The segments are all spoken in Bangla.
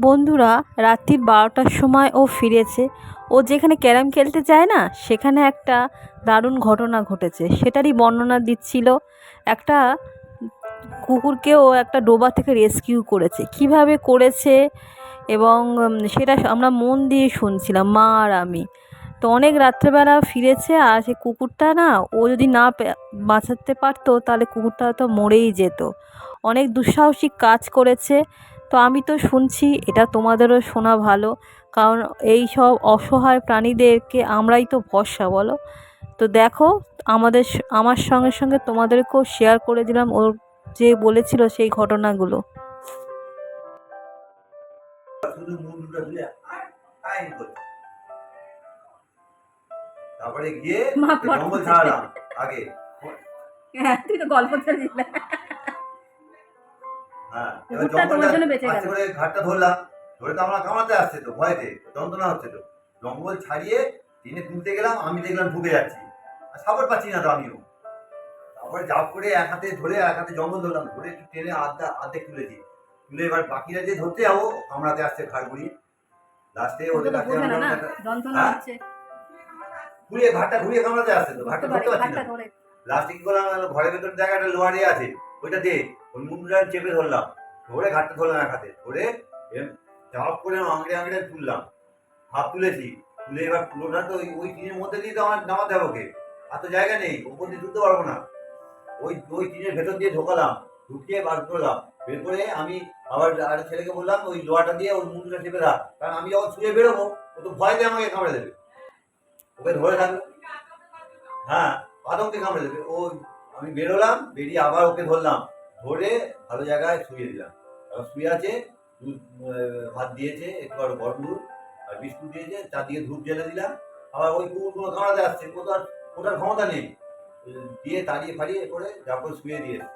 বন্ধুরা, রাত্রি বারোটার সময় ও ফিরেছে। ও যেখানে ক্যারাম খেলতে যায় না, সেখানে একটা দারুণ ঘটনা ঘটেছে। সেটারই বর্ণনা দিচ্ছিল একটা কুকুরকে ও একটা ডোবা থেকে রেস্কিউ করেছে। কীভাবে করেছে এবং সেটা আমরা মন দিয়ে শুনছিলাম, মা আর আমি। তো অনেক রাত্রেবেলা ফিরেছে আর সেই কুকুরটা না, ও যদি না বাঁচাতে পারতো, তাহলে কুকুরটা তো মরেই যেত। অনেক দুঃসাহসিক কাজ করেছে। তো আমি তো শুনছি এটা তোমাদেরও শোনা ভালো। কারণ এই সব অসহায় প্রাণীদেরকে আমরাই তো ভরসা বলো? তো দেখো আমাদের আমার সঙ্গে সঙ্গে তোমাদেরকেও শেয়ার করে দিলাম। ওর যে বলেছিল সেই ঘটনাগুলো। তারপরে গিয়ে আগে। হ্যাঁ তুই তো গল্প হ্যাঁ এবার কুকুরটা তোমার জন্য বেঁচে গেল। করে ঘাটটা ধরলাম ধরে তো আমরা কামাতে আসছে তো ভয়তে যন্ত্রণা হচ্ছে তো। জঙ্গল ছাড়িয়ে টিনে তুলতে গেলাম আমি দেখলাম ঢুকে যাচ্ছি। আর সাপোর্ট পাচ্ছি না তো আমিও। তারপরে জাপ করে এক হাতে ধরে এক হাতে জঙ্গল ধরলাম ধরে একটু টেনে আধা অর্ধেক তুলেছি। তুলে এবার বাকিরা যে ধরতে যাব কামড়াতে আসছে ঘাড় ঘুরিয়ে লাস্টে ওদের কাছে হ্যাঁ? ঘুরিয়ে ঘাটটা ঘুরিয়ে কামড়াতে আসছে তো ঘাটটা ধরতে পারছি না। লাস্টে কি করলাম ঘরের ভেতর একটা লোহারে আছে। ওইটা দে ওই মুন্ডুটা চেপে ধরলাম। ধরে ঘাটটা ধরলাম এক হাতে। ধরে চাপ করে আংড়ে আঙড়ে তুললাম। হাত তুলেছি। তুলে এবার পুরোটা তো ওই ওই টিনের মধ্যে দিয়ে তো আমার নামাতে হবে ওকে। আর তো জায়গা নেই, ওপর দিয়ে তুলতে পারব না। ওই ওই টিনের ভেতর দিয়ে ঢোকালাম, ঢুকিয়ে বার করলাম। বের করে আমি আবার আর ছেলেকে বললাম, ওই লোহাটা দিয়ে ওই মুন্ডুটা চেপে রাখ কারণ আমি যখন শুয়ে বেরোবো, ও তো ভয় দিয়ে আমাকে কামড়ে দেবে। ওকে ধরে থাকবে হ্যাঁ আদমকে কামড়ে দেবে। ও আমি বেরোলাম বেরিয়ে আবার ওকে ধরলাম। ধরে ভালো জায়গায় শুয়ে দিলাম। শুয়ে আছে দুধ ভাত দিয়েছে একটু আর গরম দুধ আর বিস্কুট দিয়েছে চারদিকে ধূপ জ্বেলে দিলাম। আবার ওই কুকুরগুলো কামড়াতে আসছে ও তো ওটার ক্ষমতা নেই। দিয়ে তাড়িয়ে ফাড়িয়ে করে যা শুয়ে দিয়েছে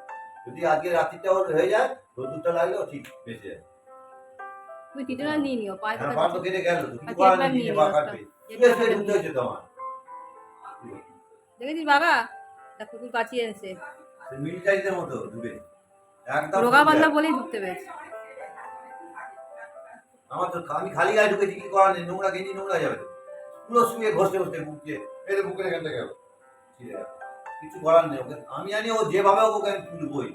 যদি আজকে রাত্রিটা ওর হয়ে যায় রোদুরটা লাগলেও ঠিক বেঁচে যায়। তুমি নিয়ে নিও পায়ে হ্যাঁ পা তো কেটে গেল তো কিছু আর করার চেপটা নেই নিয়ে পা কাটবে। শুয়ে শুয়ে ঢুকতে হয়েছে তো দেখেছিস বাবা? কুকুর বাঁচিয়ে এনেছে। মিলিটারিদের মতো একদম রোগা বান্ধা বলেই ঢুকতে পেরেছে। আমার তো আমি খালি গায়ে ঢুকেছি কি করার নেই? নোংরা গেঞ্জি নোংরা যাবে পুরো শুয়ে ঘষতে ঘষতে বুকে বুকের এখানটা গেল। ছিঁড়ে গেল। কিছু করার নেই ওকে। আমি জানি ও যেভাবে ওকে আমি তুলবই।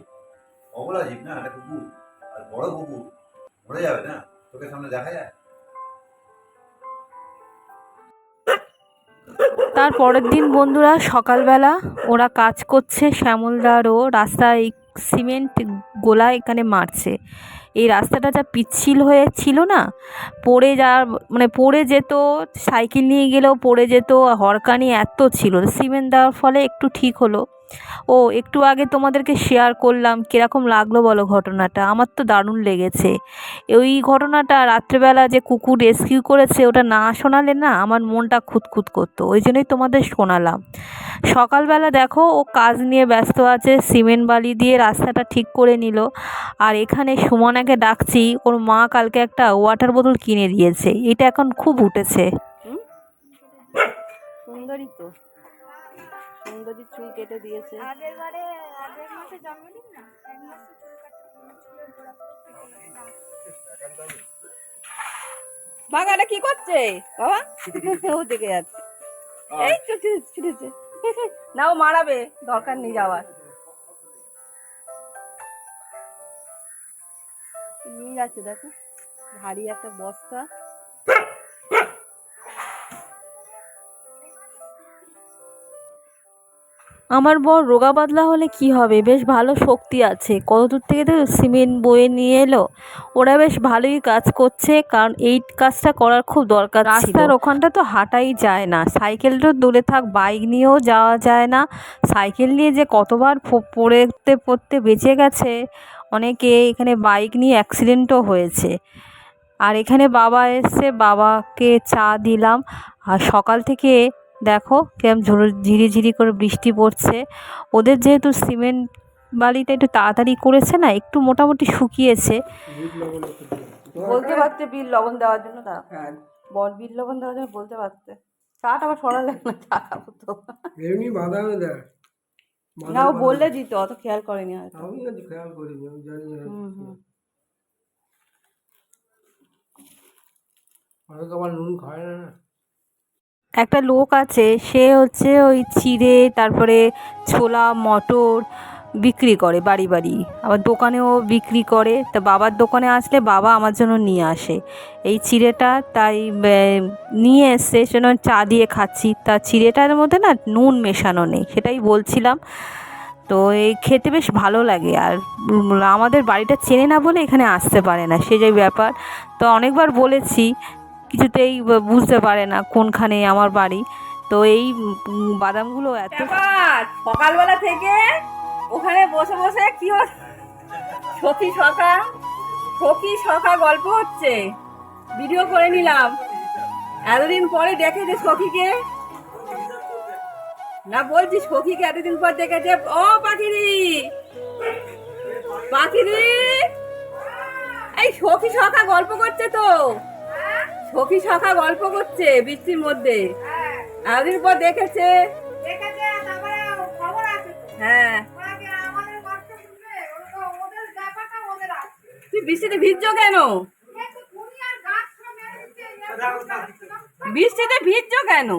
অবলা জীব না একটা কুকুর। আর বড় কুকুর। মরে যাবে না? চোখের সামনে দেখা যায়? তার পরের দিন বন্ধুরা সকালবেলা ওরা কাজ করছে শ্যামলদারও রাস্তায় সিমেন্ট গোলা এখানে মারছে। এই রাস্তাটা যা পিচ্ছিল হয়ে ছিল না, পড়ে যা মানে পড়ে যেত, সাইকেল নিয়ে গেলেও পড়ে যেত হরকানি এত ছিল। সিমেন্ট দেওয়ার ফলে একটু ঠিক হলো। ও, একটু আগে তোমাদেরকে শেয়ার করলাম, কীরকম লাগল বলো ঘটনাটা? আমার তো দারুণ লেগেছে। ওই ঘটনাটা রাত্রেবেলা যে কুকুর রেস্কিউ করেছে, ওটা না শোনালে না আমার মনটা খুঁতখুত করতো। ওই জন্যই তোমাদের শোনালাম। সকালবেলা দেখো, ও কাজ নিয়ে ব্যস্ত আছে, সিমেন্ট বালি দিয়ে রাস্তাটা ঠিক করে নিল। আর এখানে সুমনাকে ডাকছি, ওর মা কালকে একটা ওয়াটার বোতল কিনে দিয়েছে। এটা এখন খুব উঠেছে। তো। সুন্দরী চুল কেটে দিয়েছে। আগের বারে আগের মাসে জন্মদিন না? এক মাসে চুল কাটতে চুলের গোড়া কেটে গেছে। বাগানে কি করছে? বাবা ও দেখে যাচ্ছে। এই ছুটে- ছুটেছে। না ও মারাবে। দরকার নেই যাওয়ার। নিয়ে যাচ্ছে দেখো। ভারী একটা বস্তা। আমার বর রোগা পাতলা হলে কি হবে? বেশ ভালো শক্তি আছে। কত দূর থেকে তো সিমেন্ট বয়ে নিয়ে এলো? ওরা বেশ ভালোই কাজ করছে, কারণ এই কাজটা করার খুব দরকার রাস্তার ওখানটা তো হাঁটাই যায় না। সাইকেল তো দূরে থাক, বাইক নিয়েও যাওয়া যায় না। সাইকেল নিয়ে যে কতবার পড়তে পড়তে বেঁচে গেছে। অনেকে এখানে বাইক নিয়ে অ্যাক্সিডেন্টও হয়েছে। আর এখানে বাবা এসছে বাবাকে চা দিলাম। আর সকাল থেকে দেখো কেমন ঝুড়ো ঝিরিঝিরি করে বৃষ্টি পড়ছে। ওদের যেহেতু সিমেন্ট বালিটা একটু তাড়াতাড়ি করেছে না একটু মোটামুটি শুকিয়েছে। বলতে পারতে বিল লবণ দেওয়ার জন্য তা বল বিল লবণ দেওয়ার জন্য বলতে পারতে। চাটা আবার সরালে না চা খাব তো। এমনি বাদামে দেয় না ও বললে দিত অত খেয়াল করেনি হয়তো। আমি খেয়াল করিনি আমি জানি না। আবার নুন খায় না না। একটা লোক আছে, সে হচ্ছে ওই চিড়ে তারপরে ছোলা, মটর বিক্রি করে বাড়ি বাড়ি। আবার দোকানেও বিক্রি করে। তা বাবার দোকানে আসলে বাবা আমার জন্য নিয়ে আসে। এই চিড়েটা তাই নিয়ে এসছে সেজন্য চা দিয়ে খাচ্ছি। তা চিড়েটার মধ্যে না নুন মেশানো নেই, সেটাই বলছিলাম। তো এই খেতে বেশ ভালো লাগে। আর আমাদের বাড়িটা চেনে না বলে এখানে আসতে পারে না, সে যে ব্যাপার। তো অনেকবার বলেছি কিছুতেই বুঝতে পারে না কোনখানে আমার বাড়ি। তো এই বাদামগুলো এত সকালবেলা থেকে ওখানে বসে বসে কি সখী সখা সখী সখা গল্প হচ্ছে। ভিডিও করে নিলাম। এতদিন পরে দেখে যে সখীকে। না বলছি সখীকে এতদিন পর দেখেছে ও পাখিরি! পাখিরি! এই সখী সখা গল্প করছে তো। সখী সখা গল্প করছে বৃষ্টির মধ্যে। এতদিন পর দেখেছে। হ্যাঁ। তুই বৃষ্টিতে ভিজছো কেন? বৃষ্টিতে ভিজছো কেন?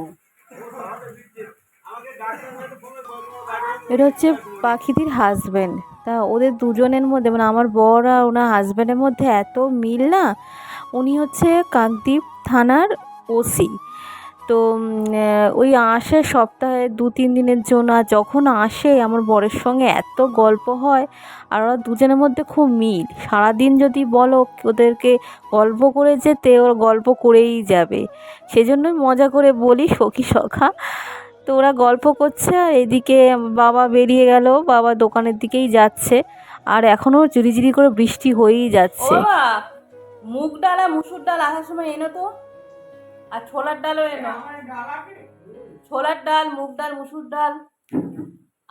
এটা হচ্ছে পাখিদের হাজব্যান্ড তা ওদের দুজনের মধ্যে মানে আমার বর আর ওনার হাজব্যান্ডের মধ্যে এত মিল না? উনি হচ্ছে কাকদ্বীপ থানার ওসি। তো ওই আসে সপ্তাহে দু তিন দিনের জন্য, আর যখন আসে আমার বরের সঙ্গে এত গল্প হয়, আর ওরা দুজনের মধ্যে খুব মিল। সারাদিন যদি বলো ওদেরকে গল্প করে যেতে, ওর গল্প করেই যাবে। সেজন্যই মজা করে বলি, সখী সখা। তো ওরা গল্প করছে, আর এদিকে বাবা বেরিয়ে গেল, বাবা দোকানের দিকেই যাচ্ছে, আর এখনও ঝিরিঝিরি করে বৃষ্টি হয়েই যাচ্ছে। মুগ ডাল আর মুসুর ডাল আসার সময় এনো তো? আর ছোলার ডালও এনো। ছোলার ডাল, মুগ ডাল, মুসুর ডাল।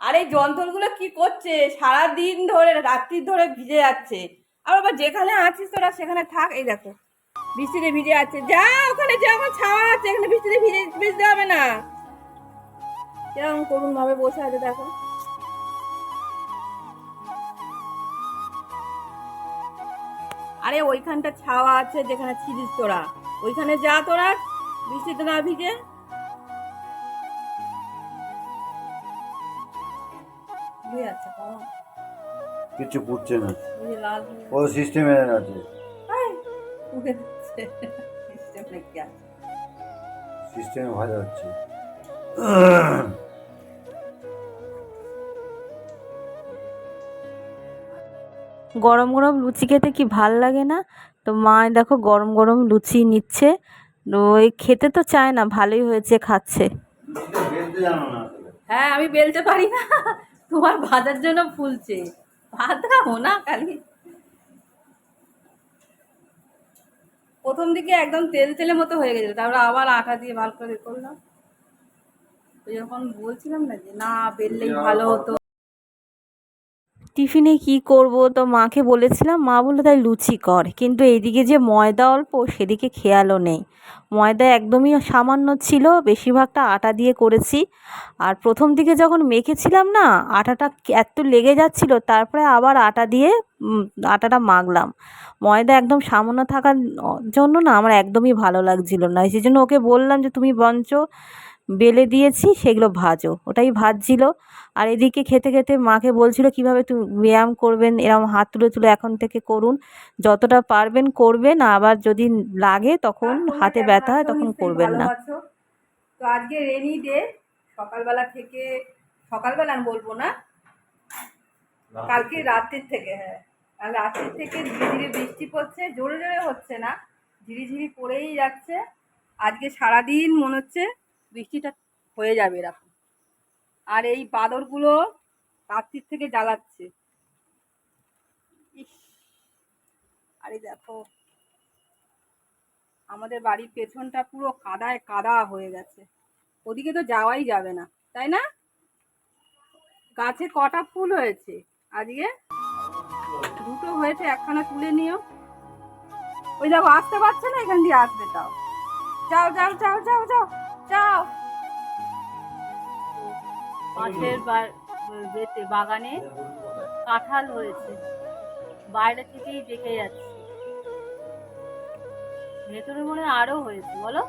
আর এই যন্ত্রগুলো কি করছে? সারা দিন ধরে রাত্রি ধরে ভিজে যাচ্ছে। আর বাবা যেখানে আছিস তোরা, সেখানে থাক। এই দেখো, বৃষ্টিতে ভিজে যাচ্ছে। যা, ওখানে যা, আমার ছাওয়া আছে। এখানে বৃষ্টিতে ভিজে, ভিজতে হবে না। কীরকম করুন ভাবে বসে আছে দেখো। আরে ওইখানটা ছাওয়া আছে যেখানে ছিলিস তোরা। ওইখানে যা তোরা বৃষ্টিতে না ভিজে কিছু করছে না। ও সিস্টেমে আছে। সিস্টেমে ভাজা হচ্ছে। গরম গরম লুচি খেতে কি ভালো লাগে না? তো মা দেখো গরম গরম লুচি নিচ্ছে। ওই খেতে তো চায় না, ভালোই হয়েছে খাচ্ছে। হ্যাঁ আমি বেলতে পারি না। তোমার ভাজার জন্য ফুলছে। খাব না খালি? প্রথম দিকে একদম তেল তেলের মতো হয়ে গেছিল তারপরে আবার আটা দিয়ে ভালো করে করলাম। যখন বলছিলাম না যে, না, বেললেই ভালো হতো। টিফিনে কি করব? তো মাকে বলেছিলাম, মা বলল তাই লুচি কর। কিন্তু এইদিকে যে ময়দা অল্প, সেদিকে খেয়ালও নেই। ময়দা একদমই সামান্য ছিল, বেশিরভাগটা আটা দিয়ে করেছি। আর প্রথম দিকে যখন মেখেছিলাম না, আটাটা এত লেগে যাচ্ছিল, তারপরে আবার আটা দিয়ে আটাটা মাখলাম। ময়দা একদম সামান্য থাকার জন্য না আমার একদমই ভালো লাগছিল না। সেই জন্য ওকে বললাম যে, তুমি বঞ্চ বেলে দিয়েছি, সেগুলো ভাজো। ওটাই ভাজছিল। আর এদিকে খেতে খেতে মাকে বলছিল কীভাবে তুমি ব্যায়াম করবেন এরকম হাত তুলে তুলে এখন থেকে করুন। যতটা পারবেন করবেন আবার যদি লাগে তখন হাতে ব্যথা হয় তখন করবেন না। তো আজকে রেনি ডে সকালবেলা থেকে সকালবেলা আমি বলব না কালকে রাত্রির থেকে হ্যাঁ। কাল রাত্রির থেকে ধীরে ধীরে বৃষ্টি পড়ছে জোরে জোরে হচ্ছে না ঝিরিঝিরি পড়েই যাচ্ছে। আজকে সারাদিন মনে হচ্ছে বৃষ্টিটা হয়ে যাবে এরকম। আর এই বাদরগুলো রাত্রির থেকে জ্বালাচ্ছে। আরে দেখো। আমাদের বাড়ির পেছনটা পুরো কাদায় কাদা হয়ে গেছে। ওদিকে তো যাওয়াই যাবে না, তাই না? গাছে কটা ফুল হয়েছে আজকে? দুটো হয়েছে, একখানা তুলে নিও। ওই দেখো, আসতে পারছে না? এখান দিয়ে আসবে তাও। যাও যাও যাও যাও যাও যাও। পাশের বেতে বাগানে কাঁঠাল হয়েছে। বাইরে থেকেই দেখে যাচ্ছে। ভেতরে মনে আরও হয়েছে, বলো?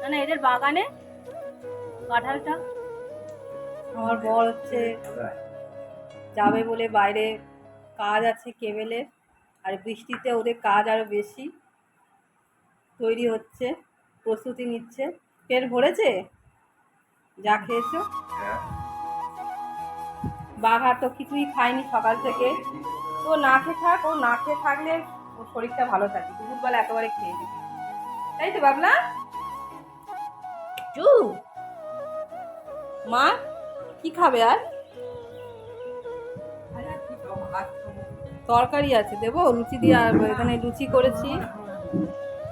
না না, এদের বাগানে কাঁঠালটা আমার বর হচ্ছে যাবে বলে বাইরে কাজ আছে কেবেলের, আর বৃষ্টিতে ওদের কাজ আরও বেশি তৈরি হচ্ছে, প্রস্তুতি নিচ্ছে। পেট ভরেছে? যা খেয়েছো? বাঘা তো কিছুই খায়নি সকাল থেকে। তো না খেয়ে থাক ও না খেয়ে থাকলে ওর শরীরটা ভালো থাকে। দুপুরবেলা একেবারে খেয়ে নেবে। তাই তো বাবলা? জু মা কি খাবে আর? তরকারি আছে দেবো লুচি দিয়ে আর এখানে লুচি করেছি।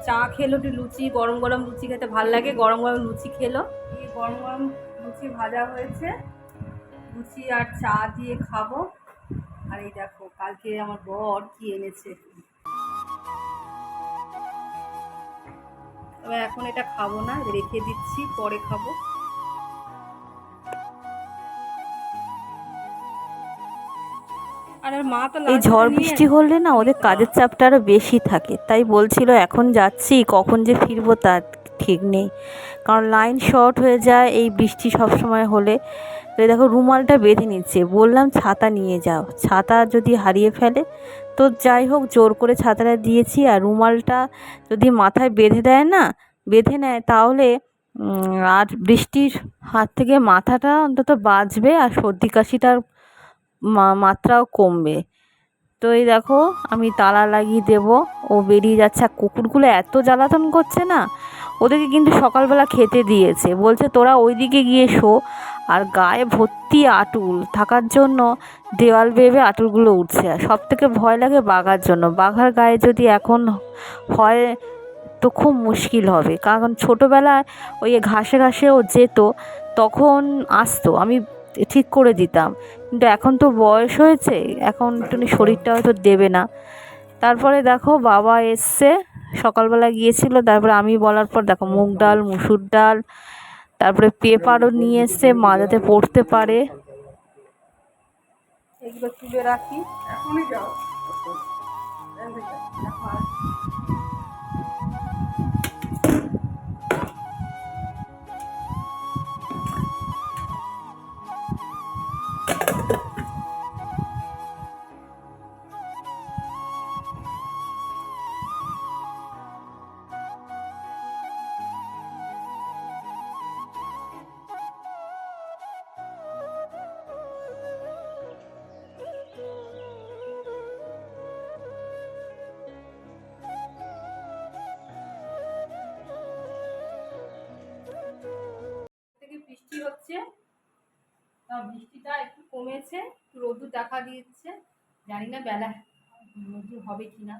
চা খেলো, একটু লুচি, গরম গরম লুচি খেতে ভালো লাগে। গরম গরম লুচি খেলো। দিয়ে গরম গরম লুচি ভাজা হয়েছে। লুচি আর চা দিয়ে খাব। আর এই দেখো, কালকে আমার বর কি এনেছে। তবে এখন এটা খাব না, রেখে দিচ্ছি, পরে খাব। এই ঝড় বৃষ্টি হলে না ওদের কাজের চাপটা আরও বেশি থাকে। তাই বলছিল এখন যাচ্ছি কখন যে ফিরবো তার ঠিক নেই। কারণ লাইন শর্ট হয়ে যায় এই বৃষ্টি সব সময় হলে। তো দেখো রুমালটা বেঁধে নিচ্ছে। বললাম ছাতা নিয়ে যাও। ছাতা যদি হারিয়ে ফেলে তো যাই হোক জোর করে ছাতাটা দিয়েছি। আর রুমালটা যদি মাথায় বেঁধে দেয় না বেঁধে নেয় তাহলে আর বৃষ্টির হাত থেকে মাথাটা অন্তত বাঁচবে। আর সর্দি কাশিটার মাত্রাও কমবে। তো এই দেখো, আমি তালা লাগিয়ে দেব। ও বেরিয়ে যাচ্ছে। আর কুকুরগুলো এত জ্বালাতন করছে না, ওদেরকে কিন্তু সকালবেলা খেতে দিয়েছে। বলছে, তোরা ওইদিকে গিয়ে শো। আর গায়ে ভর্তি আটুল। থাকার জন্য দেওয়াল বেয়ে আটুলগুলো উঠছে। আর সব থেকে ভয় লাগে বাঘার জন্য। বাঘার গায়ে যদি এখন হয়, তো খুব মুশকিল হবে। কারণ ছোটোবেলায় ওই ঘাসে ঘাসে ও যেত, তখন আসতো। আমি ঠিক করে দিতাম। কিন্তু এখন তো বয়স হয়েছে এখন একটু শরীরটা হয়তো দেবে না। তারপরে দেখো বাবা এসছে সকালবেলা গিয়েছিল তারপরে আমি বলার পর দেখো মুগ ডাল মুসুর ডাল তারপরে পেপারও নিয়ে এসছে মা যাতে পড়তে পারে। এগুলো তুলে রাখি। এখনই যাও। হচ্ছে। বৃষ্টিটা একটু কমেছে, একটু রোদ্দুর দেখা দিচ্ছে। জানি না বেলা রোদ্দুর হবে কি না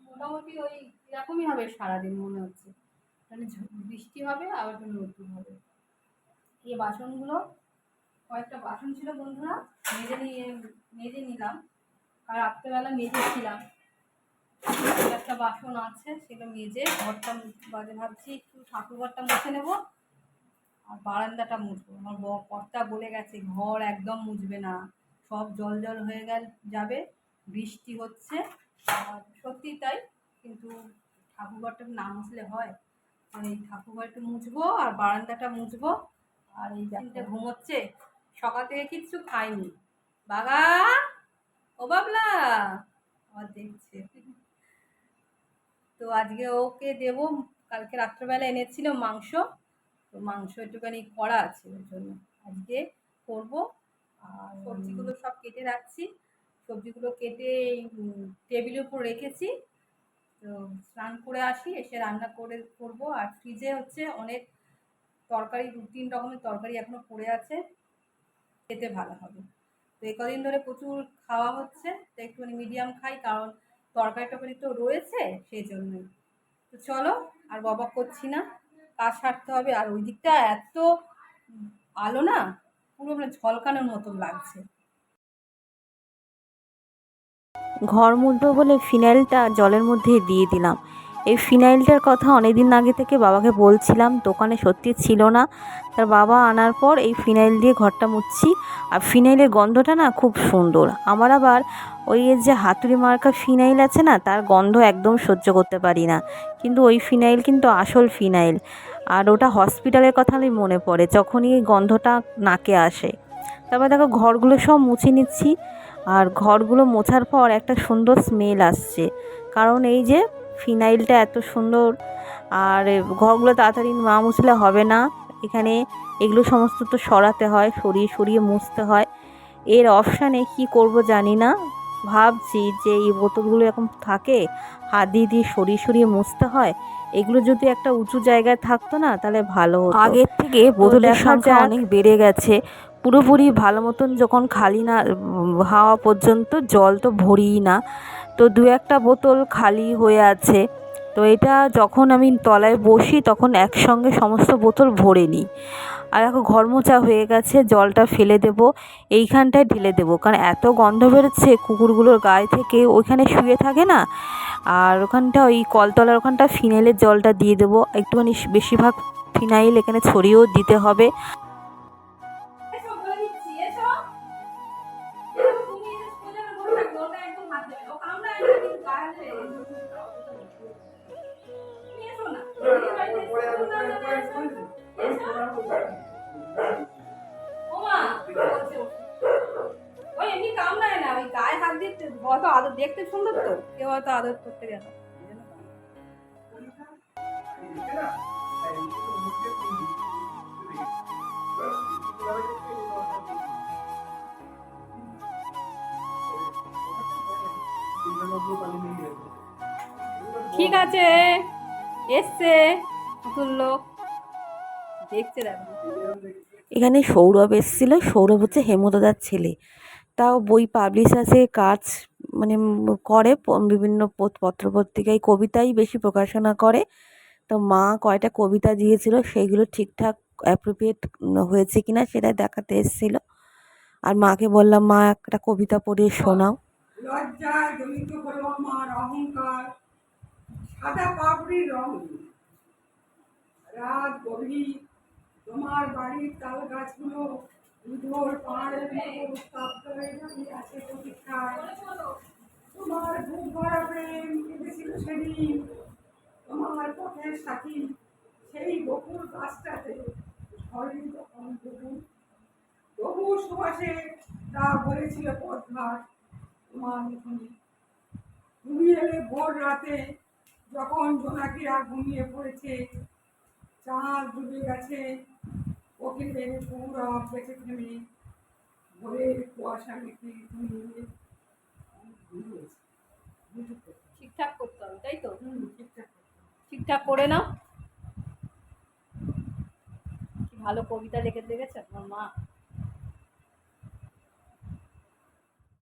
মোটামুটি ওই এরকমই হবে সারাদিন মনে হচ্ছে। মানে বৃষ্টি হবে, আবার একটু রোদ্দুর হবে। এই বাসনগুলো, কয়েকটা বাসন ছিল বন্ধুরা, মেজে নিয়ে, মেজে নিলাম। আর রাত্রেবেলা মেজেছিলাম। একটা বাসন আছে, সেটা মেজে ঘরটা বাজে ভাবছি, একটু ঠাকুর ঘরটা মুছে নেব। আর বারান্দাটা মুছবো। আমার ব- কর্তা বলে গেছে, ঘর একদম মুছবে না। সব জল জল হয়ে গেল, যাবে, বৃষ্টি হচ্ছে। আর সত্যি তাই, কিন্তু ঠাকুরঘরটা না মুছলে হয়। আর এই ঠাকুরঘরটা মুছবো, আর বারান্দাটা মুছবো, আর এই জানটা ঘুমোচ্ছে। সকাল থেকে কিচ্ছু খাইনি। বাগা ও বাবলা! আবার দেখছে। তো আজকে ওকে দেবো, কালকে রাত্রেবেলা এনেছিল মাংস। তো মাংস একটুখানি করা আছে ওর জন্য। আজকে করব। আর সবজিগুলো সব কেটে রাখছি। সবজিগুলো কেটে টেবিলের উপর রেখেছি। তো স্নান করে আসি এসে রান্না করে করব। আর ফ্রিজে হচ্ছে অনেক তরকারি দু তিন রকমের তরকারি এখনও পড়ে আছে। খেতে ভালো হবে। তো এই কদিন ধরে প্রচুর খাওয়া হচ্ছে। তো একটুখানি মিডিয়াম খাই কারণ তরকারি টরকারি তো রয়েছে সেই জন্যই। তো চলো আর ববা করছি না। কাজ সারতে হবে। আর ওই দিকটা এত আলো না, পুরো মানে ঝলকানোর মতন লাগছে। ঘর মুছবো বলে ফিনাইলটা জলের মধ্যে দিয়ে দিলাম। এই ফিনাইলটার কথা অনেক দিন আগে থেকে বাবাকে বলছিলাম, দোকানে সত্যি ছিল না। তার বাবা আনার পর এই ফিনাইল দিয়ে ঘরটা মুছছি। আর ফিনাইলের গন্ধটা না খুব সুন্দর। আমার আবার ওই যে হাতুড়ি মার্কা ফিনাইল আছে না, তার গন্ধ একদম সহ্য করতে পারি না। কিন্তু ওই ফিনাইল কিন্তু আসল ফিনাইল। আর ওটা হসপিটালের কথা আমি মনে পড়ে, যখনই এই গন্ধটা নাকে আসে। তারপর দেখো ঘরগুলো সব মুছে নিচ্ছি, আর ঘরগুলো মোছার পর একটা সুন্দর স্মেল আসছে। কারণ এই যে ফিনাইলটা এত সুন্দর, আর ঘরগুলো তাড়াতাড়ি না মুছলে হবে না। এখানে এগুলো সমস্ত তো সরাতে হয়, সরিয়ে সরিয়ে মুছতে হয়। এর অপশানে কি করব জানি না। ভাবছি যে এই বোতলগুলো এরকম থাকে হাত দিয়ে দিয়ে সরিয়ে সরিয়ে মুছতে হয় এগুলো যদি একটা উঁচু জায়গায় থাকতো না তাহলে ভালো হতো। আগের থেকে বোতলের সংখ্যা অনেক বেড়ে গেছে। পুরোপুরি ভালো মতন যখন খালি না হাওয়া পর্যন্ত জল তো ভরিই না। তো দু একটা বোতল খালি হয়ে আছে। তো এটা যখন আমি তলায় বসি তখন একসঙ্গে সমস্ত বোতল ভরে নিই। আর এখন ঘর মোচা হয়ে গেছে, জলটা ফেলে দেব, এইখানটায় ঢেলে দেব। কারণ এত গন্ধ বেরোচ্ছে কুকুরগুলোর গায়ে থেকে, ওইখানে শুয়ে থাকে না। আর ওখানটা ওই কলতলার ওখানটা ফিনাইলের জলটা দিয়ে দেবো। একটুখানি বেশিরভাগ ফিনাইল এখানে ছড়িয়েও দিতে হবে। হাত অত আদর, দেখতে সুন্দর তো। কেউ হয়তো আদর করতে গেল ঠিক আছে, এসছে নতুন লোক। দেখছে দেখো এখানে সৌরভ এসেছিল। সৌরভ হচ্ছে হেমদাদার ছেলে। তাও বই পাবলিশার্সে কাজ মানে করে বিভিন্ন পত- পত্রপত্রিকায় কবিতাই বেশি প্রকাশনা করে। তো মা কয়টা কবিতা দিয়েছিল সেইগুলো ঠিকঠাক অ্যাপ্রোপ্রিয়েট হয়েছে কিনা সেটা দেখাতে এসেছিল। আর মাকে বললাম, মা, একটা কবিতা পড়ে শোনাও। তোমার বাড়ির তাল গাছগুলো পাহাড়ের মতো স্তব্ধ হয়ে আছে প্রতীক্ষায়। তোমার বুক ভরা প্রেম কেঁদেছিল সেদিন। তোমার পথের সাথী, সেই বকুল গাছটাতে তখন বকুল তবু সুবাসে তা ভরেছিল পথঘাট তোমার মুখনি তুমি এলে ভোর রাতে যখন জোনাকিরা ঘুমিয়ে পড়েছে, চাঁদ ডুবে গেছে। কোকিলের পুরা বেঁচে থেমে বলে কুয়াশা ঘুমিয়েছে। ঠিকঠাক করতে হবে তাই তো ঠিকঠাক। ঠিকঠাক করে নাও কি ভালো কবিতা লিখে দেখেছে আমার মা